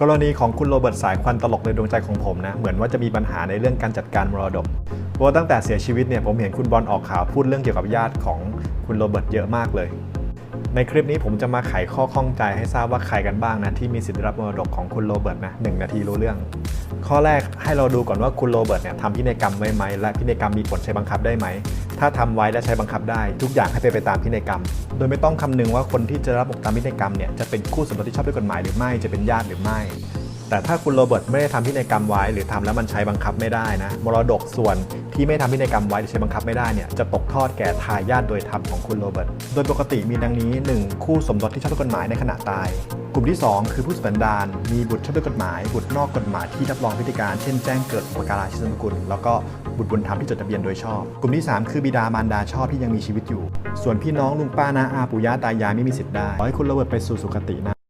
กรณีของคุณโรเบิร์ตสายควันตลกในดวงใจของผมนะ เหมือนว่าจะมีปัญหาในเรื่องการจัดการมรดกเพราะตั้งแต่เสียชีวิตเนี่ยผมเห็นคุณบอลออกข่าวพูดเรื่องเกี่ยวกับญาติของคุณโรเบิร์ตเยอะมากเลย ในคลิปนี้ผมจะมาไขข้อข้องใจให้ทราบว่าใครกันบ้างนะที่มีสิทธิ์รับมรดกของคุณโรเบิร์ตนะหนึ่งนาทีรู้เรื่อง ข้อแรกให้เราดูก่อนว่าคุณโรเบิร์ตเนี่ยทำพินัยกรรมไว้ไหมและพินัยกรรมมีผลใช้บังคับได้ไหม ถ้าทำไว้และใช้บังคับได้ ทุกอย่างให้เป็นไปตามพินัยกรรม โดยไม่ต้องคำนึงว่าคนที่จะรับผลตามพินัยกรรมเนี่ยจะเป็นคู่สมรสที่ชอบด้วยกฎหมายหรือไม่จะเป็นญาติหรือไม่ แต่ถ้าคุณโรเบิร์ตไม่ได้ทำพินัยกรรมไว้ หรือทำแล้วมันใช้บังคับไม่ได้นะมรดกส่วนที่ไม่ทำพินัยกรรมไว้หรือใช้บังคับไม่ได้เนี่ยจะตกทอดแก่ทายาทโดยธรรมของคุณโรเบิร์ตโดยปกติมีดังนี้ 1. คู่สมรสที่ชอบด้วยกฎหมายในขณะตาย กลุ่มที่ 2 คือผู้สันดานมีบุตรชอบด้วยกฎหมาย บุตรนอกกฎหมายที่รับรองพิธีการ เช่นแจ้งเกิดอุปการาชินกุลแล้วก็บุตรบุญธรรมที่จดทะเบียนโดยชอบ กลุ่มที่ 3 คือบิดามารดาชอบที่ยังมีชีวิตอยู่ ส่วนพี่น้องลุงป้านาอาปู่ย่าตายายไม่มีสิทธิ์ได้ขอให้คุณโรเบิร์ตไปสู่สุคตินะ